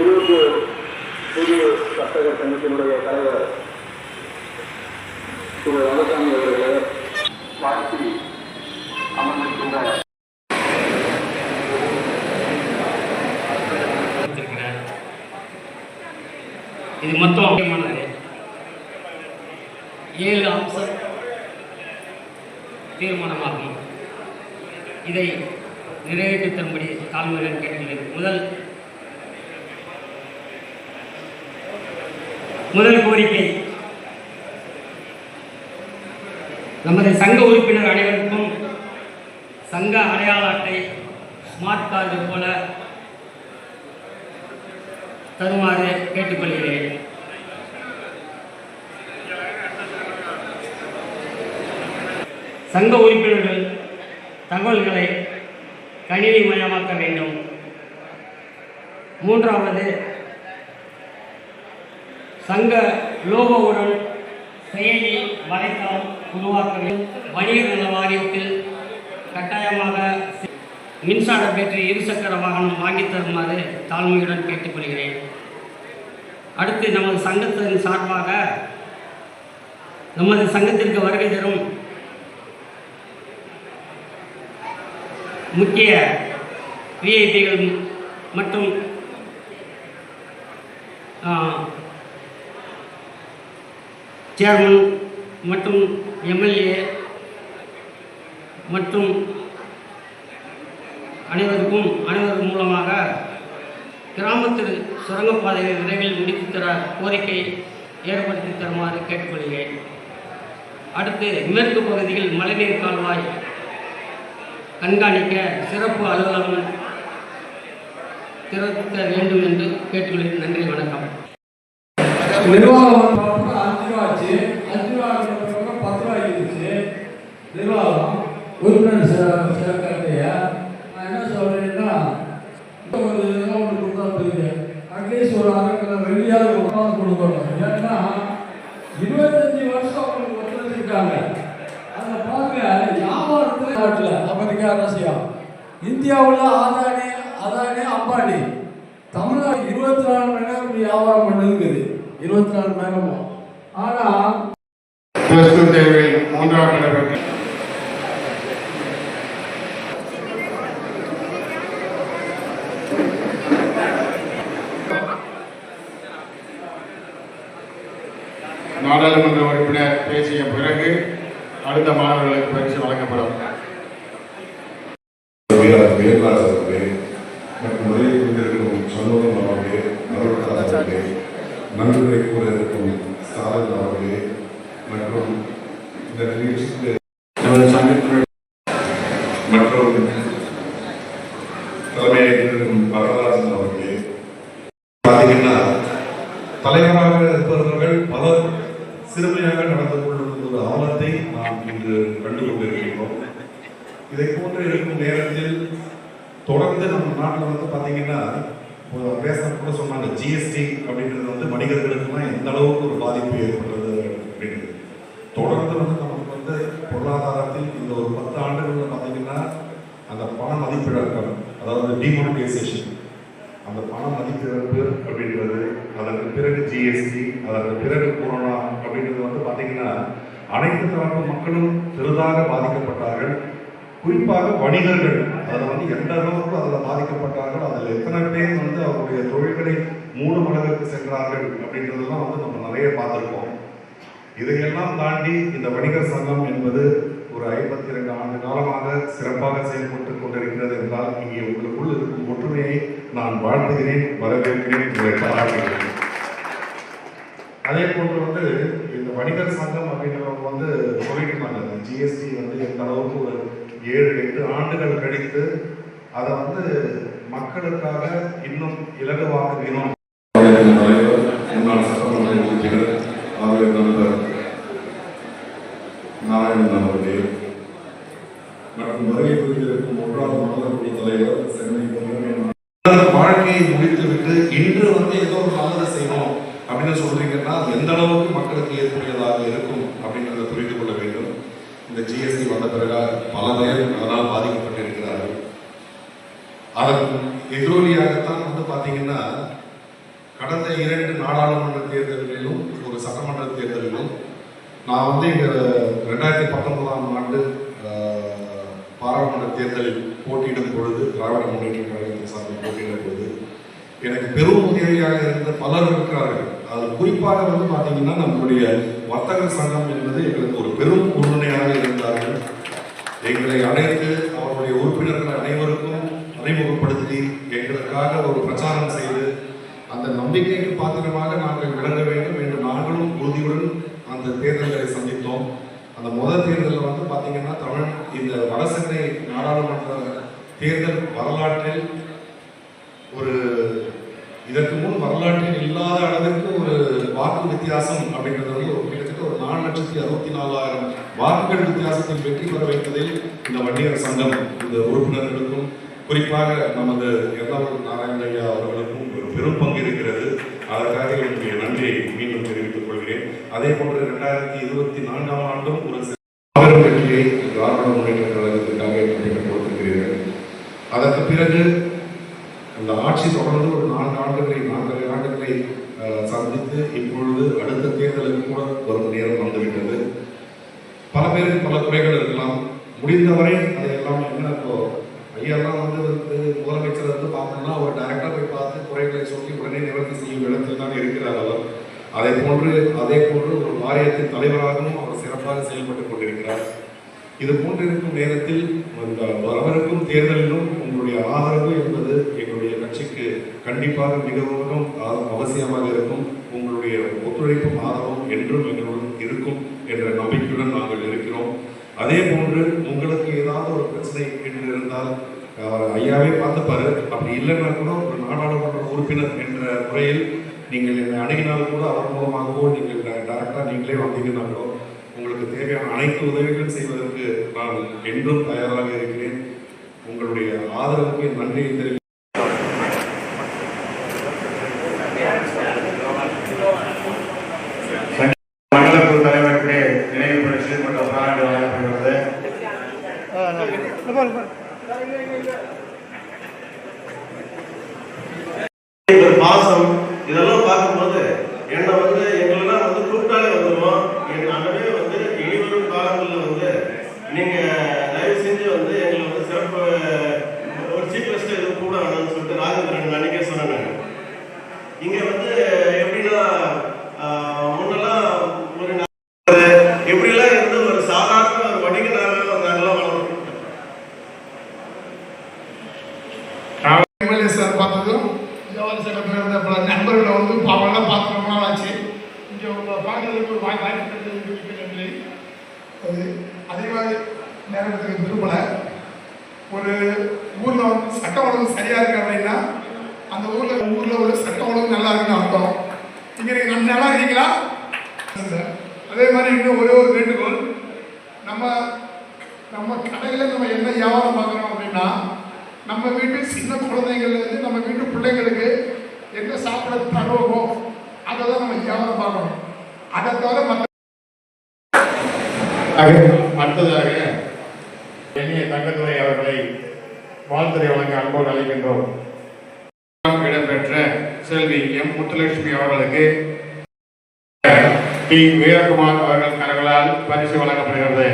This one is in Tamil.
திருவள்ளூர் புது வர்த்தக சங்கத்தினுடைய தலைவர் திரு ராமசாமி அவர்களை வாழ்த்தி அமர்ந்திருக்கின்ற இது மொத்தம் முக்கியமானது. ஏழு அம்சம் தீர்மானமாகும். இதை நிறைவேற்றி தரும்படி தாழ்மையுடன் கேட்கிறேன் முதல் முதல் கோரிக்கை. நமது சங்க உறுப்பினர் அனைவருக்கும் சங்க அடையாள அட்டை ஸ்மார்ட் கார்டு போல தருமாறு கேட்டுக்கொள்கிறேன். சங்க உறுப்பினர்கள் தகவல்களை கணினி மயமாக்க வேண்டும். மூன்றாவது சங்க லோகோவுடன் செயலி வலைத்தளம் உருவாக்க வேண்டும் வணிகர் நல வாரியத்தில் கட்டாயமாக மின்சார பேட்டரி இருசக்கர வாகனம் வாங்கித் தருமாறு தாழ்மையுடன் கேட்டுக்கொள்கிறேன். அடுத்து நமது சங்கத்தின் சார்பாக நமது சங்கத்திற்கு வருகை தரும் முக்கிய விஐபிகள் மற்றும் சேர்மன் மற்றும் எம்எல்ஏ மற்றும் அனைவருக்கும் அனைவர் மூலமாக கிராமத்தில் சுரங்கப்பாதையை விரைவில் முடித்து தர கோரிக்கை ஏற்படுத்தி தருமாறு கேட்டுக்கொள்கிறேன். அடுத்து மேற்கு பகுதியில் மழைநீர் கால்வாய் கண்காணிக்க சிறப்பு அலுவலகம் திறக்க வேண்டும் என்று கேட்டுக்கொள்கிறேன். நன்றி வணக்கம். நிர்வாகம் ஆச்சு அஞ்சு ரூபா ஆனதுக்கு பத்து ரூபாய் இருந்துச்சு நிர்வாகம் உறுப்பினர் சேர்க்கையா நான் என்ன சொல்றேன்னா ஒரு இதெல்லாம் ஒன்று கொடுத்தா அட்லீஸ்ட் ஒரு அரை கிலோ வெள்ளியாவது உட்காந்து கொடுக்கணும். ஏன்னா இருபத்தஞ்சு வருஷம் அவங்களுக்கு ஒத்துழைச்சிருக்காங்க. அதை பாருங்க வியாபாரத்தில் நாட்டில் அமெரிக்கா ரஷ்யா இந்தியாவில் ஆதானி அதானி அம்பானி. தமிழ்நாடு இருபத்தி நாலு மணி நேரம் வியாபாரம் பண்ணுதுங்குது இருபத்தி நாலு மணி நேரமும். ஆனால் பிளஸ் டூ தேர்வில் மூன்றாம் இடம் நாடாளுமன்ற உறுப்பினர் பேசிய பிறகு அடுத்த மாணவர்களுக்கு பரிசு வழங்கப்படும் வீரர் வேல்ராஜ் அவர்களே மற்றும் உதவி புரிந்திருக்கும் சண்முகம் அவர்களே அருள்ராஜ் அவர்களே நன்றிகளை கூட இருக்கும் ஸ்டாலின் அவர்களே மற்றும் இந்த நிகழ்ச்சிக்கு நமது சங்கத்தினர் மற்றும் தலைமையேற்றிருக்கும் வரதராஜன் அவர்களே பார்த்தீங்கன்னா தலைவராக இருப்பவர்கள் பலர் சிறுமையாக நடந்து கொள்ளும் ஒரு ஆழத்தை நாம் இன்று கண்டு கொண்டிருக்கின்றோம் இதை போன்று இருக்கும் நேரத்தில் தொடர்ந்து நம்ம நாட்டில் வந்து பார்த்தீங்கன்னா இப்போ கூட சொன்னாங்க ஜிஎஸ்டி அப்படின்றது வந்து வணிகர்களுக்குலாம் எந்த அளவுக்கு ஒரு பாதிப்பு ஏற்படுறது அப்படின்றது. தொடர்ந்து வந்து நமக்கு வந்து பொருளாதாரத்தில் இந்த ஒரு பத்து ஆண்டுகளில் பார்த்தீங்கன்னா அந்த பண மதிப்பிழக்கம் அதாவது டிமானிட்டைசேஷன் அந்த பண மதிப்பிழப்பு அப்படின்றது அதற்கு பிறகு ஜிஎஸ்டி அதற்கு பிறகு கொரோனா அப்படின்றது வந்து பார்த்தீங்கன்னா அனைத்து மக்களும் பெரிதாக பாதிக்கப்பட்டார்கள். குறிப்பாக வணிகர்கள் அதில் வந்து எந்த அளவுக்கு அதில் பாதிக்கப்பட்டார்கள் அதில் எத்தனை பேர் வந்து அவருடைய தொழில்களை மூணு மடங்குக்கு சென்றார்கள் அப்படின்றதெல்லாம் வந்து நம்ம நிறைய பார்த்துருக்கோம். இதையெல்லாம் தாண்டி இந்த வணிகர் சங்கம் என்பது ஒரு ஐம்பத்தி ரெண்டு ஆண்டு காலமாக சிறப்பாக செயல்பட்டு கொண்டிருக்கிறது என்றால் இங்கே உங்களுக்குள் இருக்கும் ஒற்றுமையை நான் வாழ்த்துகிறேன் வரவேற்கிறேன் உங்களை பாராட்டுகிறேன். அதே போன்று வந்து இந்த வணிகர் சங்கம் அப்படின்னு வந்து சொல்லிட்டு இருந்தாங்க ஜிஎஸ்டி வந்து எந்த அளவுக்கு ஒரு ஏழு எட்டு ஆண்டுகள் கழித்து அதை வந்து மக்களுக்காக இன்னும் இலகுவாக்குகிறோம். தலைவர் முன்னாள் சட்டமன்ற உறுப்பினர் ஆளுநர் நண்பர் நாராயணன் அவர்களே. மற்றும் வருகை புரிந்திருக்கும் ஒன்றாவது மாநில குழு தலைவர் சென்னை வாழ்க்கையை முடித்துவிட்டு இன்று வந்து ஏதோ ஒரு நல்லதை செய்யணும். அப்படின்னு சொல்றீங்கன்னா எந்த அளவுக்கு மக்களுக்கு ஏற்புடையதாக இருக்கும் அப்படின்றத புரிந்து கொள்ள வேண்டும். இந்த ஜிஎஸ்டி வந்த பிறகு பல பேர் அதனால் பாதிக்கப்பட்டிருக்கிறார்கள். அதன் எதிரொலியாகத்தான் வந்து பார்த்தீங்கன்னா கடந்த இரண்டு நாடாளுமன்ற தேர்தல்களிலும் ஒரு சட்டமன்ற தேர்தலிலும் நான் வந்து இங்கே ரெண்டாயிரத்தி பத்தொன்பதாம் ஆண்டு பாராளுமன்ற தேர்தலில் போட்டியிடும் பொழுது திராவிட முன்னேற்ற கழகத்தை சார்பில் போட்டியிடும் பொழுது எனக்கு பெரும் உதவியாக இருந்த பலர் இருக்கிறார்கள். குறிப்பாக வந்து பார்த்தீங்கன்னா நம்மளுடைய வர்த்தக சங்கம் என்பது எங்களுக்கு ஒரு பெரும் உறுதுணையாக இருந்தார்கள். எங்களை அனைத்து அவருடைய உறுப்பினர்கள் அனைவருக்கும் அறிமுகப்படுத்தி எங்களுக்காக ஒரு பிரச்சாரம் செய்து அந்த நம்பிக்கைக்கு பாத்திரமாக நாங்கள் விளங்க வேண்டும் என்று நாங்களும் உறுதியுடன் அந்த தேர்தல்களை சந்தித்தோம். அந்த முதல் தேர்தலில் வந்து பார்த்தீங்கன்னா தமிழ் இந்த வடசென்னை நாடாளுமன்ற தேர்தல் வரலாற்றில் ஒரு இதற்கு வரலாற்றில் இல்லாத அளவிற்கு ஒரு வாக்கு வித்தியாசம் அப்படின்றது வந்து ஒரு கிட்டத்தட்ட ஒரு நாலு லட்சத்தி அறுபத்தி நாலாயிரம் வாக்குகள் வித்தியாசத்தில் வெற்றி பெற வைத்ததில் இந்த வன்னியர் சங்கம் இந்த உறுப்பினர்களுக்கும் குறிப்பாக நமது எர்ணாகுளம் நாராயண ஐயா அவர்களுக்கும் ஒரு பெரும் பங்கு இருக்கிறது. அதற்காக என்னுடைய நன்றியை மீண்டும் தெரிவித்துக் கொள்கிறேன். அதே போன்று இரண்டாயிரத்தி இருபத்தி நான்காம் ஆண்டும் ஒரு மாபெரும் வெற்றியை திராவிட முன்னேற்ற கழகத்திற்காக கொடுத்திருக்கிறீர்கள். அதற்கு பிறகு அந்த ஆட்சி தொடர்ந்து ஒரு நான்கு ஆண்டுகளை நான்கரை ஆண்டுகளை அஹ், சந்தித்து இப்பொழுது அடுத்த தேர்தலுக்கு கூட வரும் நேரம் வந்துவிட்டது. பல பேருக்கு பல குறைகள் இருக்கலாம். முடிந்தவரை அதையெல்லாம் என்ன இப்போ ஐயெல்லாம் வந்து வந்து முதலமைச்சர் வந்து பார்த்தோம்னா அவர் டைரக்டாக போய் பார்த்து குறைகளை சொல்லி உடனே நிவர்த்தி செய்யும் இடத்தில் தான் இருக்கிறார் அவர். அதே போன்று அதே போன்று ஒரு வாரியத்தின் தலைவராகவும் அவர் சிறப்பாக செயல்பட்டுக் கொண்டிருக்கிறார். இது போன்றிருக்கும் நேரத்தில் இந்த வரவிருக்கும் தேர்தலிலும் உங்களுடைய ஆதரவு என்பது எங்களுடைய கட்சிக்கு கண்டிப்பாக மிகவும் அவசியமாக இருக்கும். உங்களுடைய ஒத்துழைப்பும் ஆதரவும் என்றும் எங்களுடன் இருக்கும் என்ற நம்பிக்கையுடன் நாங்கள் இருக்கிறோம். அதே போன்று உங்களுக்கு ஏதாவது ஒரு பிரச்சனை என்று இருந்தால் ஐயாவே பார்த்துப்பாரு. அப்படி இல்லைன்னா கூட ஒரு நாடாளுமன்ற உறுப்பினர் என்ற முறையில் நீங்கள் என்னை அணுகினால் கூட அவர் மூலமாகவோ நீங்கள் டேரெக்டாக நீங்களே வந்தீங்கன்னா கூட உங்களுக்கு தேவையான அனைத்து உதவிகளும் செய்வதற்கு நான் என்றும் தயாராக இருக்கிறேன். உங்களுடைய ஆதரவுக்கு என் நன்றியை தெரிவித்து மண்டலக்குழு தலைவருக்கு நினைவு பரிசு மற்றும் பாராட்டு வழங்கப்படுகிறது ஒரு பாசம் இதெல்லாம் பார்க்கும்போது என்னை வந்து எங்களெல்லாம் வந்து கூப்பிட்டாலே வந்துடுவோம் என் அண்ணனே வந்து இனிவரும் காலங்களில் வந்து நீங்க தயவு செஞ்சு வந்து எங்களை வந்து சிறப்பு ஒரு சீஃப் கெஸ்ட் எதுவும் கூட வேணும்னு சொல்லிட்டு ராஜேந்திரன் அன்னைக்கே சொன்னேன் இங்க வந்து எப்படின்னா ஆஹ், முன்னெல்லாம் ஒரு நா- எப்படிலாம் இருந்து ஒரு சாதாரண ஒரு வணிகனாக நாங்களாம் வளர்ந்தோம் எம்எல்ஏ சார் பார்த்ததும் ஜவஹர் சங்கத்தில் இருந்த பல நண்பர்களை வந்து பாவம்லாம் பார்த்து ரொம்ப நாள் ஆச்சு இங்கே உங்களை பார்க்கறதுக்கு ஒரு வாய் வாய்ப்பு கிடைத்ததுக்கு மிக்க நன்றி அது அதிகமாக நேரத்துக்கு விரும்பல ஒரு ஊரில் வந்து சட்ட ஒழுங்கு சரியாக இருக்கு அப்படின்னா அந்த ஊரில் ஊரில் ஒரு சட்ட ஒழுங்கு நல்லா இருக்குன்னு அர்த்தம். இங்கே நீங்கள் நம்ம நல்லா இருக்கீங்களா? அதே மாதிரி இன்னும் ஒரே ஒரு வேண்டுகோள். நம்ம நம்ம கடையில் நம்ம என்ன வியாபாரம் பார்க்குறோம் அப்படின்னா நம்ம வீட்டு சின்ன குழந்தைங்கள்லேருந்து நம்ம வீட்டு பிள்ளைங்களுக்கு என்ன சாப்பிட தருவோமோ அதை தான் நம்ம வியாபாரம் பார்க்கணும். அதை தவிர மற்ற அடுத்ததாக எண்ணிய தங்கத்துறை அவர்களை வாழ்த்துறை வழங்க அன்போடு அழைக்கின்றோம். இடம்பெற்ற செல்வி எம் முத்துலட்சுமி அவர்களுக்கு டி. வீரகுமார் அவர்கள் கரங்களால் பரிசு வழங்கப்படுகிறது.